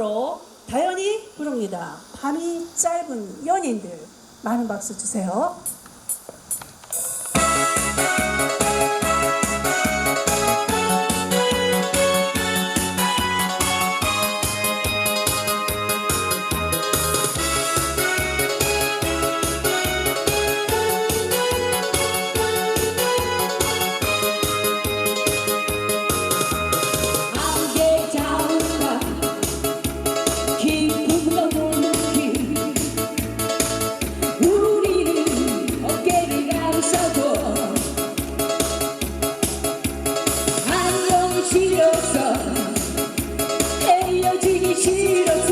마지막으로 다현이 부릅니다. 밤이 짧은 연인들 많은 박수 주세요. he does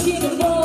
Latino,